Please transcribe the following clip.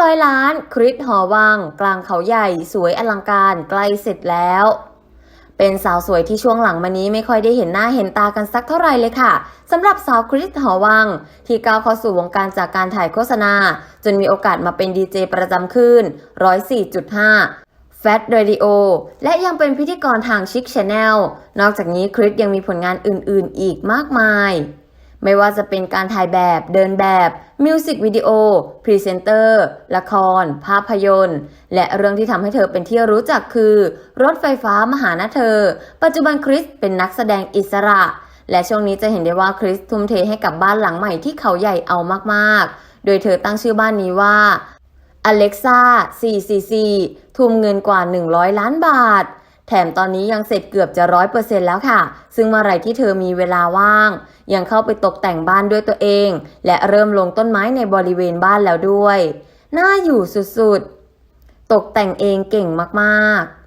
ร้อยล้าน คริสหอวัง กลางเขาใหญ่ สวยอลังการใกล้เสร็จแล้ว เป็นสาวสวยที่ช่วงหลังมานี้ไม่ค่อยได้เห็นหน้าเห็นตากันสักเท่าไหร่เลยค่ะสำหรับสาวคริสหอวัง ที่ก้าวเข้าสู่วงการจากการถ่ายโฆษณา จนมีโอกาสมาเป็นดีเจประจำคืน104.5 Fat Radio และยังเป็นพิธีกรทางชิค Channel นอกจากนี้คริสยังมีผลงานอื่น ๆ อีกมากมาย ไม่ว่าจะเป็นการถ่ายแบบเดินแบบมิวสิกวิดีโอพรีเซนเตอร์ละคร ภาพยนตร์ และเรื่องที่ทำให้เธอเป็นที่รู้จักคือ รถไฟฟ้ามหานะเธอ ปัจจุบันคริสเป็นนักแสดงอิสระ และช่วงนี้จะเห็นได้ว่าคริสทุ่มเทให้กับบ้านหลังใหม่ที่เขาใหญ่เอามากๆ โดยเธอตั้งชื่อบ้านนี้ว่า Alexa 444 ทุ่มเงินกว่า 100 ล้านบาท แถมตอนนี้ยังเสร็จเกือบจะร้อยเปอร์เซ็นแล้วค่ะ ซึ่งเมื่อไหร่ที่เธอมีเวลาว่าง ยังเข้าไปตกแต่งบ้านด้วยตัวเอง และเริ่มลงต้นไม้ในบริเวณบ้านแล้วด้วย น่าอยู่สุดๆ ตกแต่งเองเก่งมากๆ